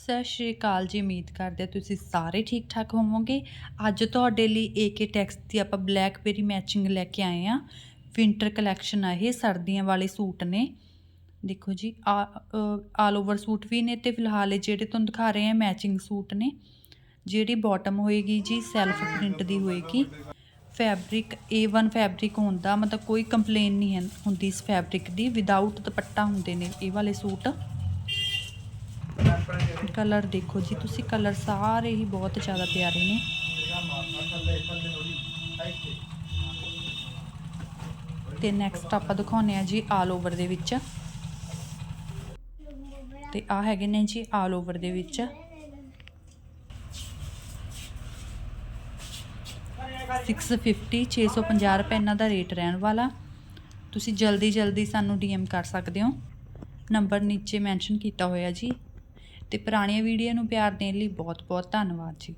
ਸਤਿ ਸ਼੍ਰੀ ਅਕਾਲ ਜੀ, ਉਮੀਦ ਕਰਦੇ ਤੁਸੀਂ ਸਾਰੇ ਠੀਕ ਠਾਕ ਹੋਵੋਗੇ। ਅੱਜ ਤੁਹਾਡੇ ਲਈ ਏਕੇ ਟੈਕਸ ਦੀ ਆਪਾਂ ਬਲੈਕਬੇਰੀ ਮੈਚਿੰਗ ਲੈ ਕੇ ਆਏ ਆ ਵਿੰਟਰ ਕਲੈਕਸ਼ਨ ਆ ਇਹ, ਸਰਦੀਆਂ ਵਾਲੇ ਸੂਟ ਨੇ। ਦੇਖੋ ਜੀ ਆਲ ਓਵਰ ਸੂਟ ਵੀ ਨੇ ਤੇ ਫਿਲਹਾਲ ਇਹ ਜਿਹੜੇ ਤੁਹਾਨੂੰ ਦਿਖਾ ਰਹੇ ਆ ਮੈਚਿੰਗ ਸੂਟ ਨੇ। ਜਿਹੜੀ ਬਾਟਮ ਹੋਏਗੀ ਜੀ ਸੈਲਫ ਪ੍ਰਿੰਟ ਦੀ ਹੋਏਗੀ। ਫੈਬਰਿਕ A1 ਫੈਬਰਿਕ ਹੁੰਦਾ, ਮਤਲਬ ਕੋਈ ਕੰਪਲੇਨ ਨਹੀਂ ਹੈ ਹੁੰਦੀ ਇਸ ਫੈਬਰਿਕ ਦੀ। ਵਿਦਆਊਟ ਦੁਪੱਟਾ ਹੁੰਦੇ ਨੇ ਇਹ ਵਾਲੇ ਸੂਟ। ਕਲਰ ਦੇਖੋ ਜੀ, ਤੁਸੀਂ ਕਲਰ ਸਾਰੇ ਹੀ ਬਹੁਤ ਜ਼ਿਆਦਾ ਪਿਆਰੇ ਨੇ। ਤੇ ਨੈਕਸਟ ਆਪਾਂ ਦਿਖਾਉਨੇ ਆ ਜੀ ਆਲ ਓਵਰ ਦੇ ਵਿੱਚ। ਤੇ ਆ ਹੈਗੇ ਨੇ ਜੀ ਆਲ ਓਵਰ ਦੇ ਵਿੱਚ। 650 650 ਰੁਪਏ ਇਹਨਾਂ ਦਾ ਰੇਟ ਰਹਿਣ ਵਾਲਾ। ਤੁਸੀਂ ਜਲਦੀ ਜਲਦੀ ਸਾਨੂੰ ਡੀਐਮ ਕਰ ਸਕਦੇ ਹੋ। ਨੰਬਰ ਨੀਚੇ ਮੈਂਸ਼ਨ ਕੀਤਾ ਹੋਇਆ ਜੀ। ਤੇ ਪੁਰਾਣੀਆਂ ਵੀਡੀਓ ਨੂੰ ਪਿਆਰ ਦੇਣ ਲਈ ਬਹੁਤ ਬਹੁਤ ਧੰਨਵਾਦ ਜੀ।